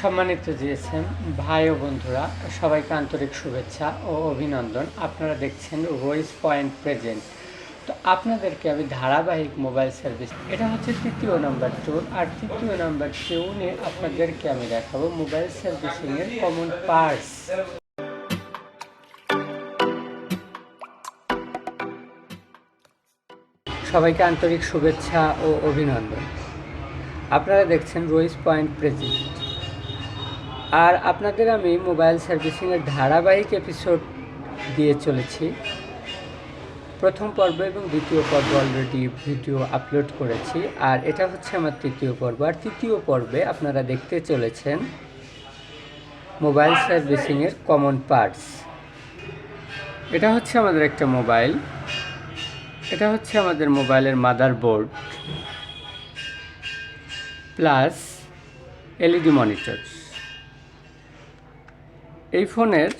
সম্মানিত জিএসএম ভাই ও বন্ধুরা, সবাইকে আন্তরিক শুভেচ্ছা ও অভিনন্দন। আপনারা দেখছেন ভয়েস পয়েন্ট প্রেজেন্ট তো আপনাদেরকে আমি ধারাবাহিক মোবাইল সার্ভিস এটা হচ্ছে তৃতীয় নাম্বার ট্যুর আর তৃতীয় নাম্বার ট্যুনে আপনাদেরকে আমি দেখাবো মোবাইল সার্ভিসিংয়ের কমন পার্টস সবাইকে আন্তরিক শুভেচ্ছা ও অভিনন্দন। আপনারা দেখছেন রোইস পয়েন্ট প্রেজেন্ট আর আপনাদের আমি মোবাইল সার্ভিসিংয়ের ধারাবাহিক এপিসোড দিয়ে চলেছি। প্রথম পর্ব এবং দ্বিতীয় পর্ব অলরেডি ভিডিও আপলোড করেছি, আর এটা হচ্ছে আমার তৃতীয় পর্ব। আর তৃতীয় পর্বে আপনারা দেখতে চলেছেন মোবাইল সার্ভিসিংয়ের কমন পার্টস এটা হচ্ছে আমাদের একটা মোবাইল। এটা হচ্ছে আমাদের মোবাইলের motherboard plus LED monitor এই ফোনের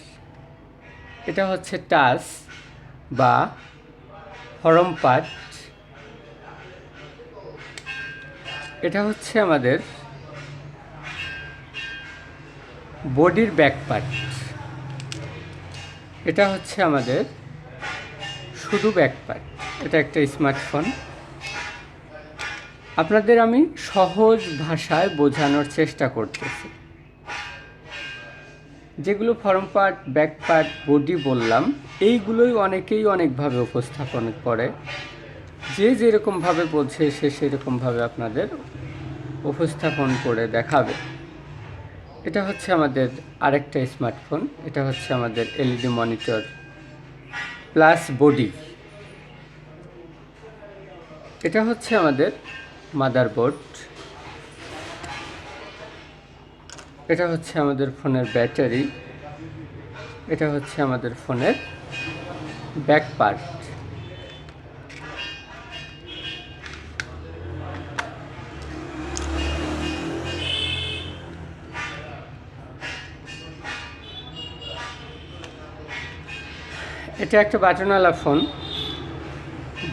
এটা হচ্ছে টাচ বা হরম পার্ট এটা হচ্ছে আমাদের বডির ব্যাক পার্ট এটা হচ্ছে আমাদের শুধু ব্যাক পার্ট এটা একটা স্মার্টফোন। আপনাদের আমি সহজ ভাষায় বোঝানোর চেষ্টা করতেছি। যেগুলো front part, back part, body বললাম, এইগুলোই অনেকেই অনেকভাবে উপস্থাপন করে। যে যেরকমভাবে বোঝে সে সেরকমভাবে আপনাদের উপস্থাপন করে দেখাবে। এটা হচ্ছে আমাদের আরেকটা স্মার্টফোন, এটা হচ্ছে আমাদের এলইডি মনিটর প্লাস বডি। এটা হচ্ছে আমাদের মাদারবোর্ড। এটা হচ্ছে আমাদের ফোনের ব্যাটারি। এটা হচ্ছে আমাদের ফোনের ব্যাক পার্ট এটা একটা বাটনওয়ালা ফোন।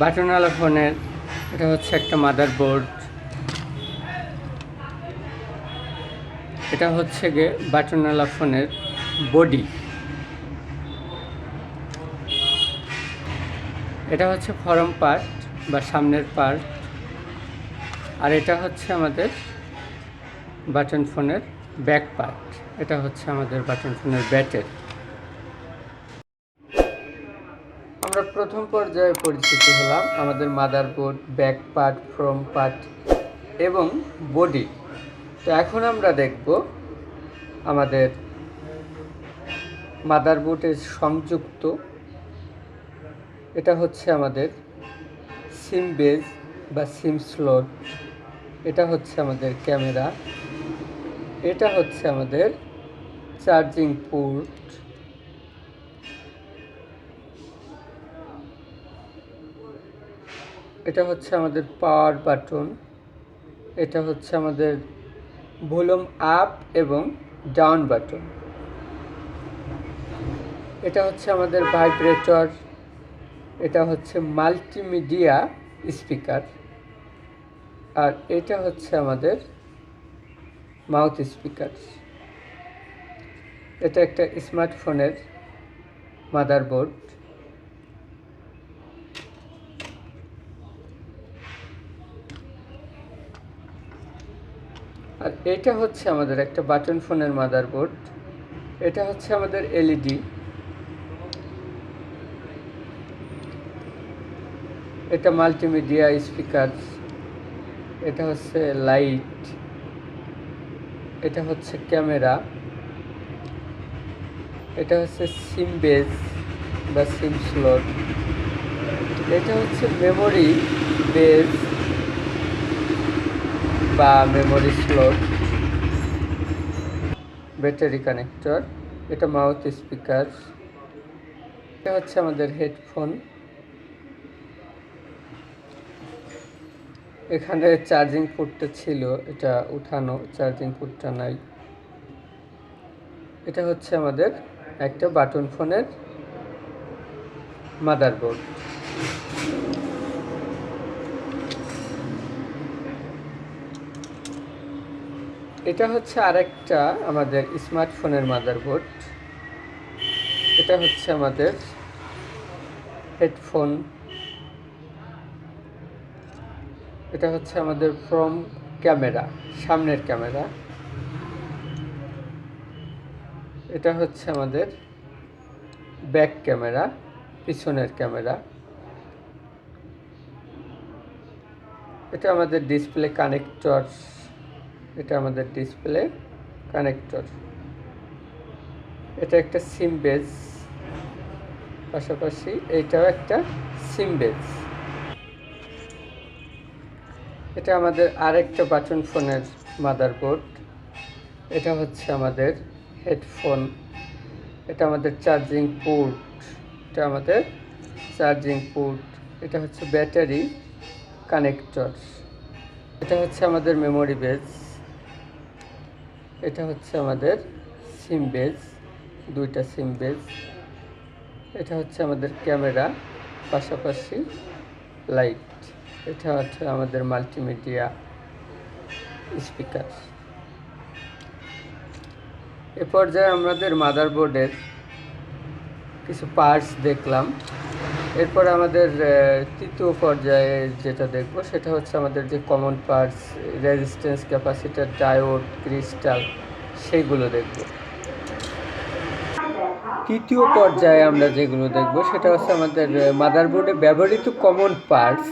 বাটনওয়ালা ফোনের, এটা হচ্ছে একটা মাদারবোর্ড এটা হচ্ছে গে বাটনওয়ালা ফোনের বডি এটা হচ্ছে ফরম পার্ট বা সামনের পার্ট আর এটা হচ্ছে আমাদের বাটন ফোনের ব্যাক পার্ট এটা হচ্ছে আমাদের বাটন ফোনের ব্যাটারি আমরা প্রথম পর্যায়ে পরিচিত হলাম আমাদের motherboard back part front part এবং বডি তো এখন আমরা দেখব আমাদের মাদারবোর্ডের সংযুক্ত। এটা হচ্ছে আমাদের সিম বেজ বা সিম স্লট। এটা হচ্ছে আমাদের ক্যামেরা। এটা হচ্ছে আমাদের চার্জিং পোর্ট। এটা হচ্ছে আমাদের পাওয়ার বাটন। এটা হচ্ছে আমাদের ভলিউম আপ এবং ডাউন বাটন। এটা হচ্ছে আমাদের ভাইব্রেটর, এটা হচ্ছে মাল্টিমিডিয়া স্পিকার, আর এটা হচ্ছে আমাদের মাউথ স্পিকার। এটা একটা স্মার্টফোনের মাদারবোর্ড। আর এটা হচ্ছে আমাদের একটা বাটন ফোনের মাদারবোর্ড। এটা হচ্ছে আমাদের এলইডি। এটা মাল্টিমিডিয়া স্পিকার। এটা হচ্ছে লাইট। এটা হচ্ছে ক্যামেরা। এটা হচ্ছে সিম বেজ বা সিম স্লট। এটা হচ্ছে মেমোরি বেজ বা মেমোরি স্লট ব্যাটারি কানেক্টর এটা মাউথ স্পিকার এটা হচ্ছে আমাদের হেডফোন এখানে চার্জিং পোর্টটা ছিল, এটা উঠানো চার্জিং পোর্টটা নাই। এটা হচ্ছে আমাদের একটা বাটন ফোনের মাদারবোর্ড এটা হচ্ছে আরেকটা আমাদের স্মার্টফোনের মাদারবোর্ড। এটা হচ্ছে আমাদের হেডফোন। এটা হচ্ছে আমাদের ফ্রম ক্যামেরা, সামনের ক্যামেরা। এটা হচ্ছে আমাদের ব্যাক ক্যামেরা, পিছনের ক্যামেরা। এটা আমাদের ডিসপ্লে কানেক্টর এটা আমাদের ডিসপ্লে কানেক্টর এটা একটা সিম বেজ পাশাপাশি এইটাও একটা সিম বেজ এটা আমাদের আরেকটা বাটন ফোনের মাদারবোর্ড এটা হচ্ছে আমাদের হেডফোন এটা আমাদের চার্জিং পোর্ট এটা আমাদের চার্জিং পোর্ট এটা হচ্ছে ব্যাটারি কানেক্টর এটা হচ্ছে আমাদের মেমোরি বেজ এটা হচ্ছে আমাদের সিম বেজ দুইটা সিম বেজ এটা হচ্ছে আমাদের ক্যামেরা, পাশাপাশি লাইট। এটা হচ্ছে আমাদের মাল্টিমিডিয়া স্পিকার। এ পর্যায়ে আমাদের মাদারবোর্ডের কিছু পার্টস দেখলাম। এরপর আমাদের তৃতীয় পর্যায়ে যেটা দেখব সেটা হচ্ছে আমাদের যে common parts resistance capacitor diode crystal সেইগুলো দেখব। তৃতীয় পর্যায়ে আমরা যেগুলো দেখব সেটা হচ্ছে আমাদের মাদারবোর্ডে ব্যবহৃত কমন পার্টস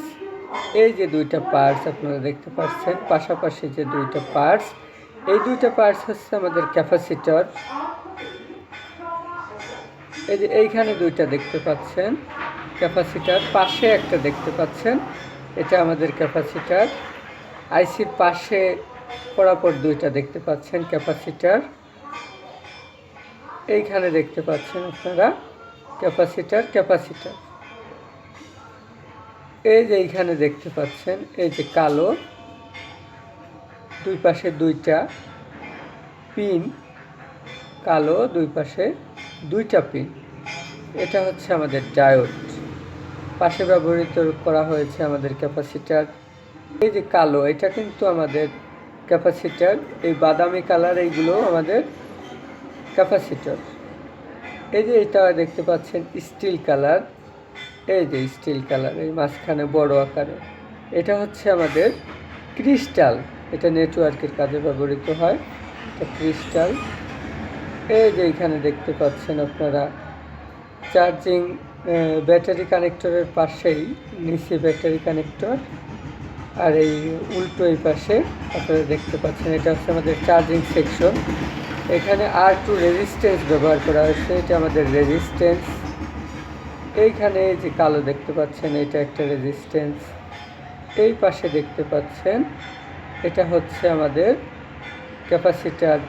এই যে দুইটা পার্টস আপনারা দেখতে পাচ্ছেন, পাশাপাশি যে দুইটা পার্টস এই দুইটা পার্টস হচ্ছে আমাদের ক্যাপাসিটর এই যে এইখানে দুইটা দেখতে পাচ্ছেন। ক্যাপাসিটার পাশে একটা দেখতে পাচ্ছেন। এটা আমাদের ক্যাপাসিটার। আইসির পাশে পরাপর দুইটা দেখতে পাচ্ছেন ক্যাপাসিটার। এইখানে দেখতে পাচ্ছেন আপনারা ক্যাপাসিটার ক্যাপাসিটার। এই যে এইখানে দেখতে পাচ্ছেন, এই যে কালো, দুই পাশে দুইটা পিন, কালো দুই পাশে দুইটা পিন। এটা হচ্ছে আমাদের ডায়োড। পাশে ব্যবহৃত করা হয়েছে আমাদের ক্যাপাসিটার। এই যে কালো, এটা কিন্তু আমাদের ক্যাপাসিটার। এই বাদামি কালার এইগুলো আমাদের ক্যাপাসিটর। এই যে এটা দেখতে পাচ্ছেন স্টিল কালার। এই যে স্টিল কালার, এই মাঝখানে বড় আকারে। এটা হচ্ছে আমাদের ক্রিস্টাল। এটা নেটওয়ার্কের কাজে ব্যবহৃত হয়, এটা ক্রিস্টাল। এই যে এখানে দেখতে পাচ্ছেন আপনারা চার্জিং ব্যাটারি কানেক্টরের পাশেই, নিচে ব্যাটারি কানেক্টর আর এই উল্টো এই পাশে আপনারা দেখতে পাচ্ছেন, এটা হচ্ছে আমাদের চার্জিং সেকশন এখানে আর টু রেজিস্ট্যান্স ব্যবহার করা হয়েছে, এটা আমাদের রেজিস্ট্যান্স এইখানে যে কালো দেখতে পাচ্ছেন, এটা একটা রেজিস্ট্যান্স এই পাশে দেখতে পাচ্ছেন, এটা হচ্ছে আমাদের ক্যাপাসিটার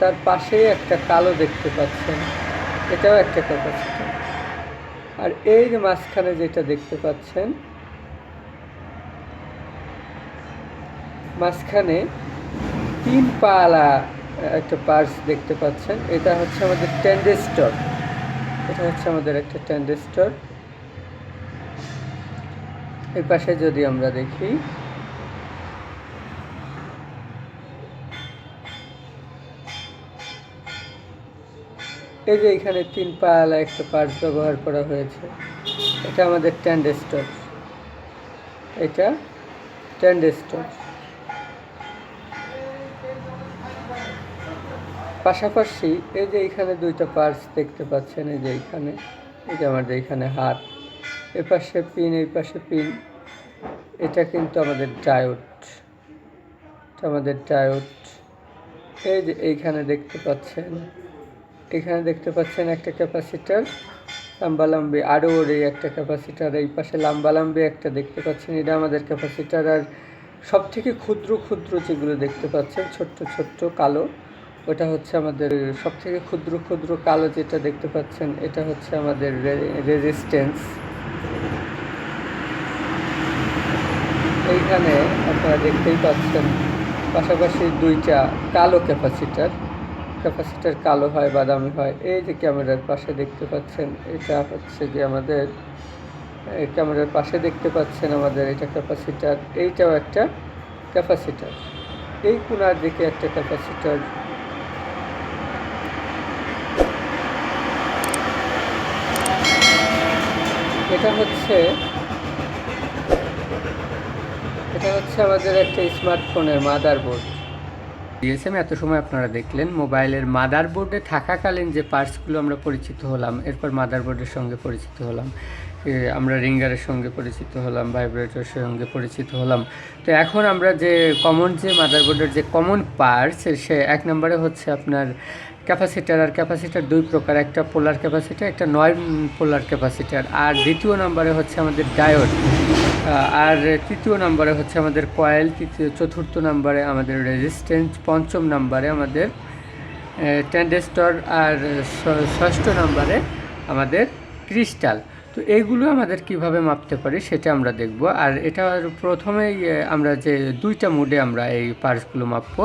তার পাশেই একটা কালো দেখতে পাচ্ছেন, এটাও একটা ক্যাপাসিটার আর এই যে মাঝখানে যেটা দেখতে পাচ্ছেন, মাঝখানে তিন পালা একটা পার্স দেখতে পাচ্ছেন। এটা হচ্ছে আমাদের ট্যান্ডেস্টর। এটা হচ্ছে আমাদের একটা ট্যান্ডেস্টর। এই পাশে যদি আমরা দেখি এই যে এখানে তিন পালা, একটা পার্স ব্যবহার করা হয়েছে। এটা আমাদের ট্যান্ডেস্টর এটা ট্যান্ডেস্টর পাশাপাশি এই যে এখানে দুইটা পার্টস দেখতে পাচ্ছেন, এই যে এইখানে এই যে আমাদের এইখানে হাত। এ পাশে পিন, এই পাশে পিন। এটা কিন্তু আমাদের ডায়োড। আমাদের ডায়োড। এই যে এইখানে দেখতে পাচ্ছেন এখানে দেখতে পাচ্ছেন একটা ক্যাপাসিটার, লাম্বালাম্বি, আরও ওর এই একটা ক্যাপাসিটার, এই পাশে লাম্বালাম্বি একটা দেখতে পাচ্ছেন, এটা আমাদের ক্যাপাসিটার, আর সব থেকে ক্ষুদ্র ক্ষুদ্র যেগুলো দেখতে পাচ্ছেন, ছোট্ট ছোট্ট কালো, ওটা হচ্ছে আমাদের সব থেকে ক্ষুদ্র ক্ষুদ্র কালো যেটা দেখতে পাচ্ছেন, এটা হচ্ছে আমাদের রেজিস্ট্যান্স এইখানে আপনারা দেখতেই পাচ্ছেন, পাশাপাশি দুইটা কালো ক্যাপাসিটার। ক্যাপাসিটার কালো হয় বাদামি হয়, এই যে ক্যামেরার পাশে দেখতে পাচ্ছেন, এটা হচ্ছে যে আমাদের ক্যামেরার পাশে দেখতে পাচ্ছেন আমাদের এটা ক্যাপাসিটার, এইটাও একটা ক্যাপাসিটার। এই কোনার দিকে একটা ক্যাপাসিটার। এটা হচ্ছে এটা হচ্ছে আমাদের একটা স্মার্টফোনের মাদারবোর্ড। ডিএসএম এত সময় আপনারা দেখলেন। মোবাইলের মাদারবোর্ডে থাকাকালীন যে পার্টসগুলো আমরা পরিচিত হলাম, এরপর মাদারবোর্ডের সঙ্গে পরিচিত হলাম আমরা রিঙ্গারের সঙ্গে পরিচিত হলাম, ভাইব্রেটরের সঙ্গে পরিচিত হলাম। তো এখন আমরা যে কমন যে মাদারবোর্ডের যে কমন পার্টস সে এক নম্বরে হচ্ছে আপনার ক্যাপাসিটার আর ক্যাপাসিটার দুই প্রকার, একটা পোলার ক্যাপাসিটার একটা নয় পোলার ক্যাপাসিটার আর দ্বিতীয় নম্বরে হচ্ছে আমাদের ডায়োড আর তৃতীয় নম্বরে হচ্ছে আমাদের কয়েল, তৃতীয়, চতুর্থ নম্বরে আমাদের রেজিস্ট্যান্স পঞ্চম নম্বরে আমাদের ট্যান্ডেস্টর আর ষষ্ঠ নম্বরে আমাদের ক্রিস্টাল তো এইগুলো আমাদের কীভাবে মাপতে পারি সেটা আমরা দেখব। আর এটা প্রথমেই আমরা যে দুইটা মুডে আমরা এই পার্টসগুলো মাপবো।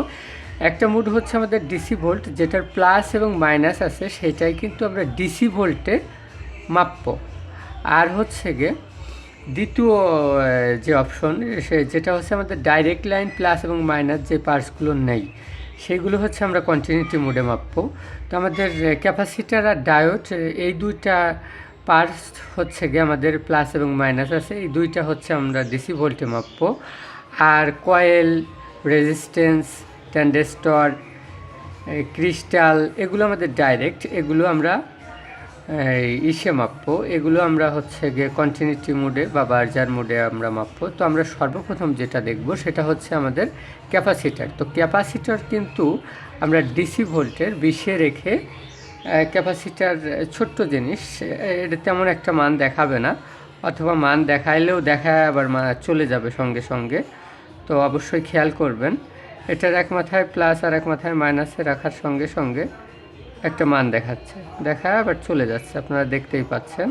একটা মুড হচ্ছে আমাদের ডিসি ভোল্ট যেটার প্লাস এবং মাইনাস আছে, সেটাই কিন্তু আমরা ডিসি ভোল্টে মাপবো। আর হচ্ছে গিয়ে দ্বিতীয় যে অপশন সে, যেটা হচ্ছে আমাদের ডাইরেক্ট লাইন প্লাস এবং মাইনাস যে পার্টসগুলো নেই, সেগুলো হচ্ছে আমরা কন্টিনিউটি মোডে মাপবো। তো আমাদের ক্যাপাসিটার আর ডায়োড এই দুইটা পার্টস হচ্ছে গিয়ে আমাদের প্লাস এবং মাইনাস আছে, এই দুইটা হচ্ছে আমরা ডিসি ভোল্টে মাপবো। আর কয়েল রেজিস্ট্যান্স ট্যান্ডেস্টর ক্রিস্টাল এগুলো আমাদের ডাইরেক্ট এগুলো আমরা ইসে মাপবো, এগুলো আমরা হচ্ছে গিয়ে কন্টিনিউটি মোডে বা বার্জার মোডে আমরা মাপবো। তো আমরা সর্বপ্রথম যেটা দেখব সেটা হচ্ছে আমাদের ক্যাপাসিটার তো ক্যাপাসিটার কিন্তু আমরা ডিসি ভোল্টের বিশে রেখে ক্যাপাসিটার ছোট্ট জিনিস এটা তেমন একটা মান দেখাবে না, অথবা মান দেখাইলেও দেখায় আবার চলে যাবে সঙ্গে সঙ্গে। তো অবশ্যই খেয়াল করবেন। এটার এক মাথায় প্লাস আর এক মাথায় মাইনাসে রাখার সঙ্গে সঙ্গে একটা মান দেখাচ্ছে। দেখায় আবার চলে যাচ্ছে, আপনারা দেখতেই পাচ্ছেন।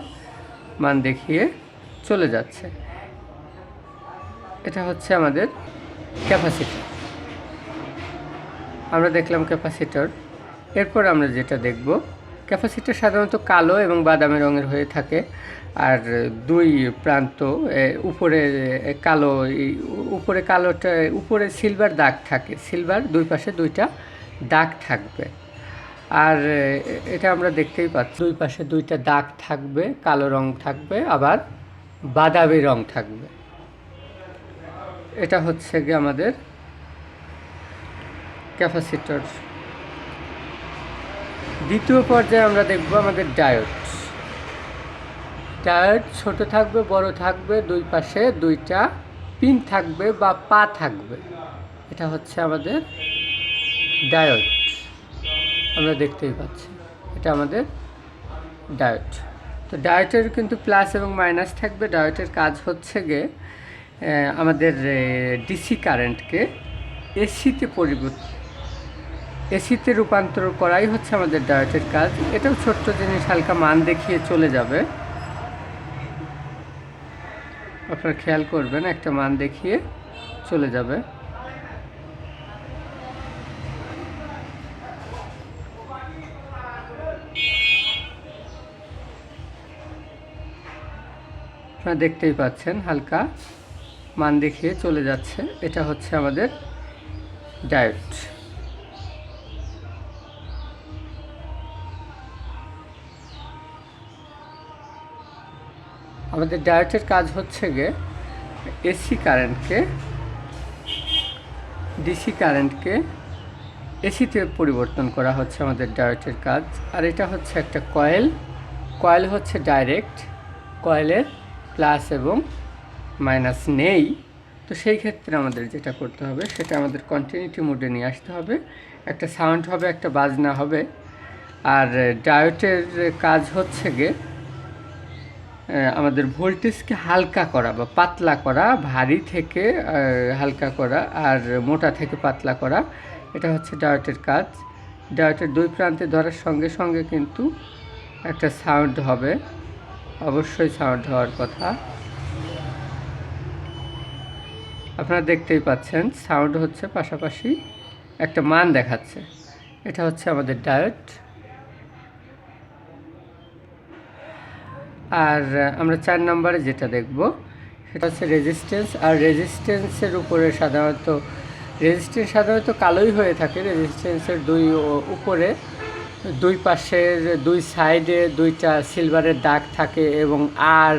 মান দেখিয়ে চলে যাচ্ছে। এটা হচ্ছে আমাদের ক্যাপাসিটার। আমরা দেখলাম ক্যাপাসিটর। এরপর আমরা যেটা দেখব, ক্যাপাসিটর সাধারণত কালো এবং বাদামি রঙের হয়ে থাকে, আর দুই প্রান্ত উপরে কালো উপরে কালোটা, উপরে সিলভার দাগ থাকে। সিলভার দুই পাশে দুইটা দাগ থাকবে। আর এটা আমরা দেখতেই পাচ্ছি। দুই পাশে দুইটা দাগ থাকবে, কালো রং থাকবে, আবার বাদামি রং থাকবে। এটা হচ্ছে গিয়ে আমাদের ক্যাপাসিটর। দ্বিতীয় পর্যায়ে আমরা দেখব আমাদের ডায়োড। ডায়োড ছোট থাকবে, বড় থাকবে, দুই পাশে দুইটা পিন থাকবে বা পা থাকবে। এটা হচ্ছে আমাদের ডায়োড। আমরা দেখতেই পাচ্ছি। এটা আমাদের ডায়েট তো ডায়েটের কিন্তু প্লাস এবং মাইনাস থাকবে। ডায়েটের কাজ হচ্ছে গিয়ে আমাদের ডিসি কারেন্টকে এসিতে পরিবর্তন এসিতে রূপান্তর করাই হচ্ছে আমাদের ডায়েটের কাজ। এটাও ছোট্ট জিনিস, হালকা মান দেখিয়ে চলে যাবে। আপনারা খেয়াল করবেন, একটা মান দেখিয়ে চলে যাবে। আপনারা দেখতেই পাচ্ছেন হালকা মান দেখিয়ে চলে যাচ্ছে। এটা হচ্ছে আমাদের ডায়েট। আমাদের ডায়েটের কাজ হচ্ছে গিয়ে এসি কারেন্টকে, ডিসি কারেন্টকে এসিতে পরিবর্তন করা হচ্ছে আমাদের ডায়েটের কাজ। আর এটা হচ্ছে একটা কয়েল। কয়েল হচ্ছে ডাইরেক্ট। কয়েলের প্লাস এবং মাইনাস নেই। তো সেই ক্ষেত্রে আমাদের যেটা করতে হবে, সেটা আমাদের কন্টিনিউটি মোডে নিয়ে আসতে হবে। একটা সাউন্ড হবে, একটা বাজনা হবে। আর ডায়োটের কাজ হচ্ছে গিয়ে আমাদের ভোল্টেজকে হালকা করা বা পাতলা করা, ভারী থেকে হালকা করা আর মোটা থেকে পাতলা করা। এটা হচ্ছে ডায়োটের কাজ। ডায়োটের দুই প্রান্তে ধরার সঙ্গে সঙ্গে কিন্তু একটা সাউন্ড হবে। অবশ্যই সাউন্ড হওয়ার কথা। আপনারা দেখতেই পাচ্ছেন সাউন্ড হচ্ছে পাশাপাশি একটা মান দেখাচ্ছে। এটা হচ্ছে আমাদের ডায়োড আর আমরা চার নম্বরে যেটা দেখব, সেটা হচ্ছে রেজিস্ট্যান্স আর রেজিস্ট্যান্সের উপরে সাধারণত রেজিস্ট্যান্স সাধারণত কালোই হয়ে থাকে। রেজিস্ট্যান্সের দুই উপরে দুই পাশের দুই সাইডে দুইটা সিলভারের দাগ থাকে এবং আর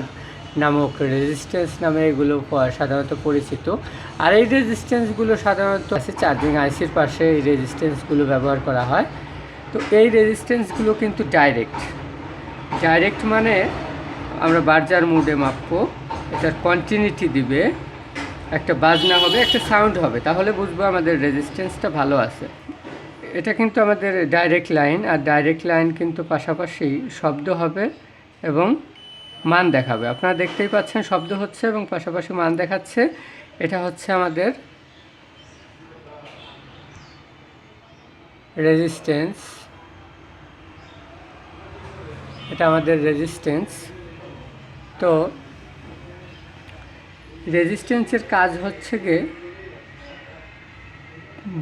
নামক রেজিস্ট্যান্স নামে এগুলো সাধারণত পরিচিত। আর এই রেজিস্ট্যান্সগুলো সাধারণত আছে চার্জিং আইসির পাশে, এই রেজিস্ট্যান্সগুলো ব্যবহার করা হয়। তো এই রেজিস্ট্যান্সগুলো কিন্তু ডাইরেক্ট ডাইরেক্ট মানে আমরা বার্জার মুডে মাপবো এটার কন্টিনিউটি দিবে। একটা বাজনা হবে, একটা সাউন্ড হবে, তাহলে বুঝব আমাদের রেজিস্ট্যান্সটা ভালো আছে। এটা কিন্তু আমাদের ডাইরেক্ট লাইন আর ডাইরেক্ট লাইন কিন্তু পাশাপাশি শব্দ হবে এবং মান দেখাবে। আপনারা দেখতেই পাচ্ছেন শব্দ হচ্ছে এবং পাশাপাশি মান দেখাচ্ছে। এটা হচ্ছে আমাদের রেজিস্ট্যান্স এটা আমাদের রেজিস্ট্যান্স তো রেজিস্ট্যান্সের কাজ হচ্ছে গিয়ে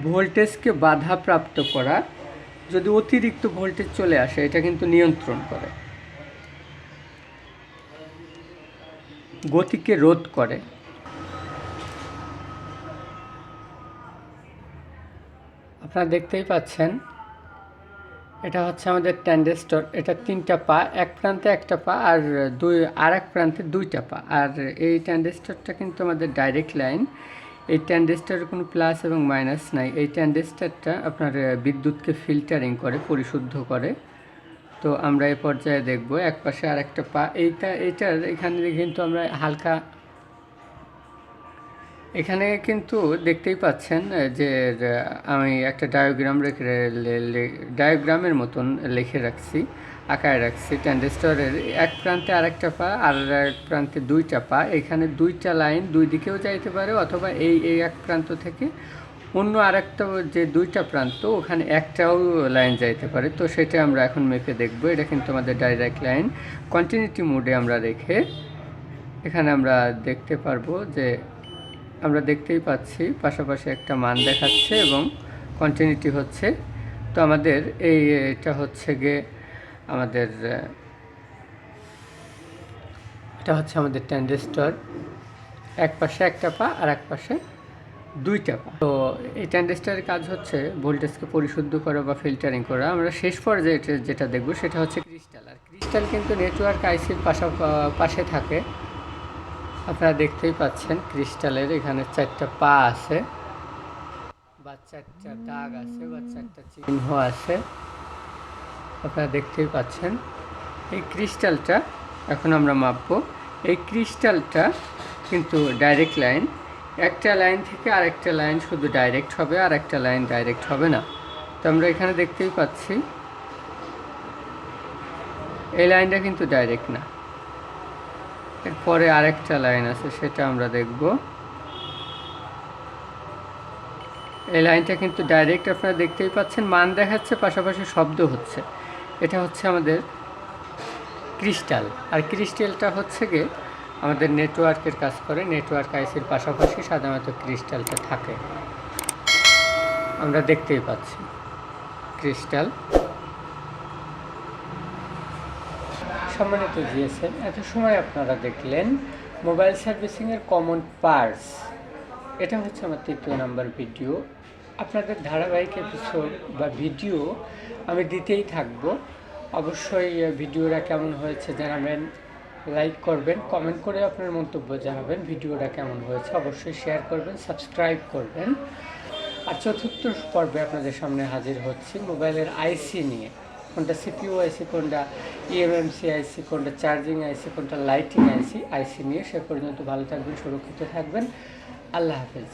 ভোল্টেজকে বাধাপ্রাপ্ত করা যদি অতিরিক্ত ভোল্টেজ চলে আসে, এটা কিন্তু নিয়ন্ত্রণ করে। গতিকে রোধ করে। আপনারা দেখতেই পাচ্ছেন, এটা হচ্ছে আমাদের ট্যান্ডেস্টর। এটা তিনটা পা, এক প্রান্তে একটা পা আর দুই আর এক প্রান্তে দুইটা পা। আর এই ট্যান্ডেস্টরটা কিন্তু আমাদের ডাইরেক্ট লাইন। এই ট্যান্ডেস্টারের কোনো প্লাস এবং মাইনাস নাই। এই ট্যান্ডেস্টারটা আপনার বিদ্যুৎকে ফিল্টারিং করে, পরিশুদ্ধ করে। তো আমরা এই পর্যায়ে দেখব, এক পাশে আর একটা পা, এইটা এইটার এখানে কিন্তু আমরা হালকা, এখানে কিন্তু দেখতেই পাচ্ছেন যে আমি একটা ডায়োগ্রাম রেখে ডায়োগ্রামের মতন লিখে রাখছি। আঁকায় রাখছি ট্যান্ডেস্টরের এক প্রান্তে আরেকটা পা আর এক প্রান্তে দুইটা পা। এখানে দুইটা লাইন দুই দিকেও যাইতে পারে অথবা এই এই এক প্রান্ত থেকে অন্য আরেকটা যে দুইটা প্রান্ত, ওখানে একটাও লাইন যাইতে পারে। তো সেটা আমরা এখন মেপে দেখব। এটা কিন্তু আমাদের ডাইরেক্ট লাইন কন্টিনিউটি মোডে আমরা রেখে এখানে আমরা দেখতে পারব যে আমরা দেখতেই পাচ্ছি পাশাপাশি একটা মান দেখাচ্ছে এবং কন্টিনিউটি হচ্ছে। তো আমাদের এই এটা হচ্ছে গিয়ে আমাদের এটা হচ্ছে আমাদের ট্যান্ডেস্টর এক পাশে একটা পা আর এক পাশে দুইটা পা। তো এই ট্যান্ডেস্টারের কাজ হচ্ছে ভোল্টেজকে পরিশুদ্ধ করা বা ফিল্টারিং করা। আমরা শেষ পর্যায়ে যেটা দেখব সেটা হচ্ছে ক্রিস্টাল আর ক্রিস্টাল কিন্তু নেটওয়ার্ক আইসির পাশা পাশে থাকে। আপনারা দেখতেই পাচ্ছেন ক্রিস্টালের এখানে চারটা পা আছে। বা চারটা দাগ আছে বা চারটা চিহ্ন আছে। আপনারা দেখতেই পাচ্ছেন। এই ক্রিস্টালটা এখন আমরা মাপবো। এই ক্রিস্টালটা কিন্তু ডাইরেক্ট লাইন। একটা লাইন থেকে আরেকটা লাইন শুধু ডাইরেক্ট হবে আর একটা লাইন ডাইরেক্ট হবে না। তো আমরা এখানে দেখতেই পাচ্ছি, এই লাইনটা কিন্তু ডাইরেক্ট না। এরপরে আরেকটা লাইন আছে, সেটা আমরা দেখব। এই লাইনটা কিন্তু ডাইরেক্ট, আপনারা দেখতেই পাচ্ছেন, মান দেখাচ্ছে, পাশাপাশি শব্দ হচ্ছে। এটা হচ্ছে আমাদের ক্রিস্টাল। আর ক্রিস্টালটা হচ্ছে গিয়ে আমাদের নেটওয়ার্কের কাজ করে। নেটওয়ার্ক আইসির পাশাপাশি সাধারণত ক্রিস্টালটা থাকে। আমরা দেখতেই পাচ্ছি। ক্রিস্টাল। সম্মানিত জিএসএম এত সময় আপনারা দেখলেন মোবাইল সার্ভিসিংয়ের কমন পার্টস। এটা হচ্ছে আমার তৃতীয় নাম্বার ভিডিও। আপনাদের ধারাবাহিক এপিসোড বা ভিডিও আমি দিতেই থাকব। অবশ্যই ভিডিওটা কেমন হয়েছে জানাবেন লাইক করবেন কমেন্ট করে আপনার মন্তব্য জানাবেন ভিডিওটা কেমন হয়েছে অবশ্যই শেয়ার করবেন সাবস্ক্রাইব করবেন। আর চতুর্থ পর্বে আপনাদের সামনে হাজির হচ্ছি মোবাইলের আইসি নিয়ে। কোনটা সিপিইউ আইসি কোনটা ইএমএমসি আইসি কোনটা চার্জিং আইসি কোনটা লাইটিং আইসি আইসি নিয়ে সে পর্যন্ত ভালো থাকবেন, সুরক্ষিত থাকবেন। আল্লাহ হাফেজ।